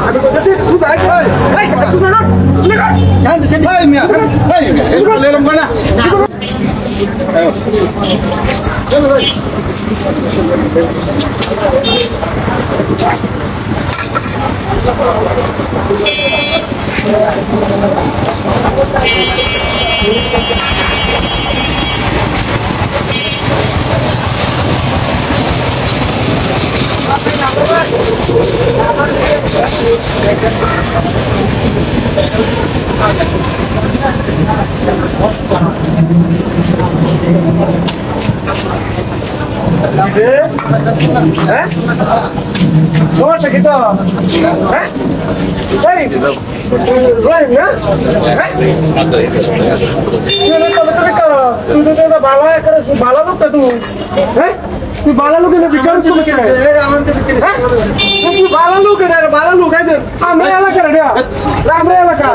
আমি বলতেছি সুদা এই এই সুদা না সুদা জান জান ভাই মিয়া ভাই এগুলো লেলাম কই না হ্যাঁ সমস্যা কি তো হ্যাঁ তুমি ভালো করস ভালো লোক তুই হ্যাঁ? তুই ভালো লোক না বিচার শুনে কে হ্যাঁ তুই ভালো লোক না ভালো লোক আছে আমরা এলাকা রে আমরা এলাকা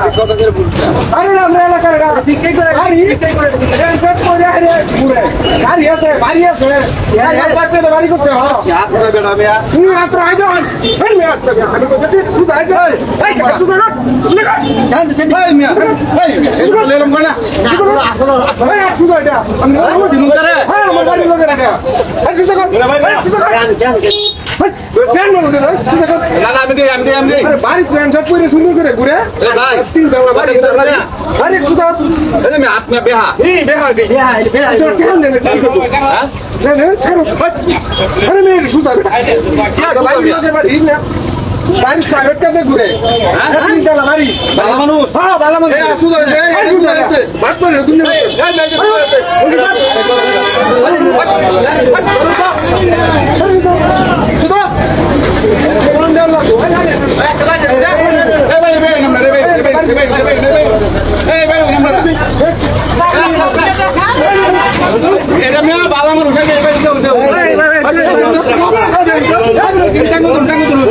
আরে আমরা এলাকা রে বিক্রি করে গাড়ি বিক্রি করে রেলপেট করে আরে ঘুরে গাড়ি আছে বাড়ি আছে ইয়ার লাগবে তো বাড়ি করতে হ্যাঁ ইয়া কথা বেড়া মিয়া তুমি মাত্র আইছো এই মাত্র আমি বলতেছি শুধু আইছো এই কাজ শুধু না শুধু না জান জান ভাই মিয়া ভাই এগুলো লেলাম কই না এই শুধু এটা আমি চিনুন করে হ্যাঁ আমার বাড়ি লোকের এটা এই শুধু কর শুধু কর কেন লোকের শুধু কর না না আমি দেই আমি দেই আমি দেই আরে বাড়ি প্ল্যান সব করে সুন্দর করে ঘুরে এ ভাই তিন জায়গা বাড়ি। আরে শুধু এই যে হাত মে বেহা এই তোর হ্যাঁ না না ছাড়ো আরে মেয়ে আর লোকের বাড়ি না বাড়ি ঘুরে হ্যাঁ তিনতলা বাড়ি ভালো মানুষ হ্যাঁ ভালো মানুষ এই এই করে শুধু কোন দেওয়া লাগবে এই ভাই ভাই নাম্বার রে ভাই ভাই ভাই ভাই এই ভাই নাম্বার এটা মিয়া বাবা আমার উঠে গেছে এই ভাই দাও টাঙ্গো ধরুন টাঙ্গো ধরুন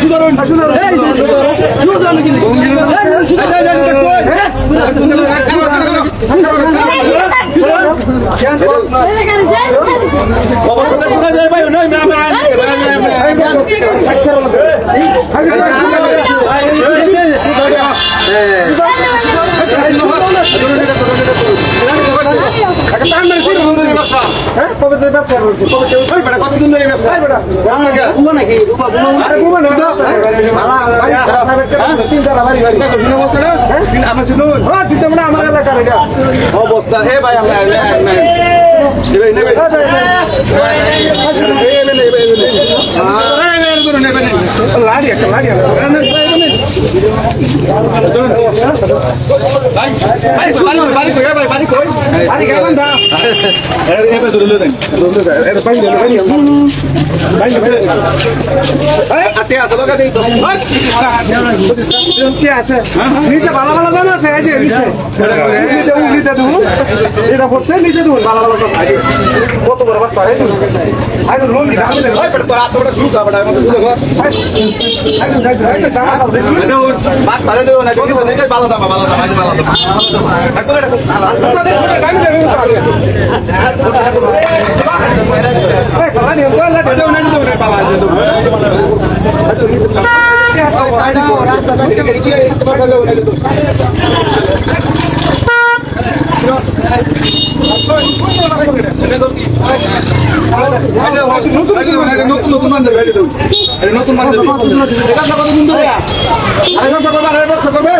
সুদরুন সুদরুন অবস্থা শোনা যায় ভাই নয় মিয়া হ্যাঁ কবে থেকে ব্যবসা করছে কবে থেকে কতদিন ধরে ব্যবসা আরে ঘুমা না তিনতলা বাড়ি বাড়ি আমার শুনুন হ্যাঁ সিস্টেমটা আমার এলাকার এটা অবস্থা হে ভাই আমরা নেবে নেবে লাড়ি একটা লাড়ি বাড়ি আছে। নিচে ভালো ভালো দাম আছে এই যে নিচে। উগলিতে দেখুন এটা পড়ছে নিচে দেখুন ভালো ভালো দাম কত বড় বাট পারে আজ লোন দিতে হবে জামা কাপড় দেখুন ভালো দাম ভালো দাম ভালো দাম ছোট দেখুন দাম দেবে এই পালানি ওগুলা লাড়ি নতুন নতুন বান্ধব নতুন বান্ধব কতদিন ধরে আরে ব্যবসা করবে আরে ব্যবসা করবে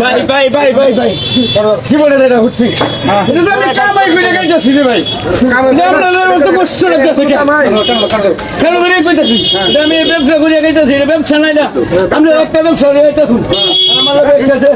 ভাই ভাই ভাই ভাই। ভাই কি বলে এটা উঠছি এটা তো আমি কামাই করে গাইতেছি রে ভাই। আপনাদের মতো কষ্ট লাগতেছে কেন করে কইতেছি? এটা আমি ব্যবসা করে গাইতেছি এটা ব্যবসা নাই না। আমরা একটা ব্যবসা করে গাইতেছি আমার ব্যবসা আছে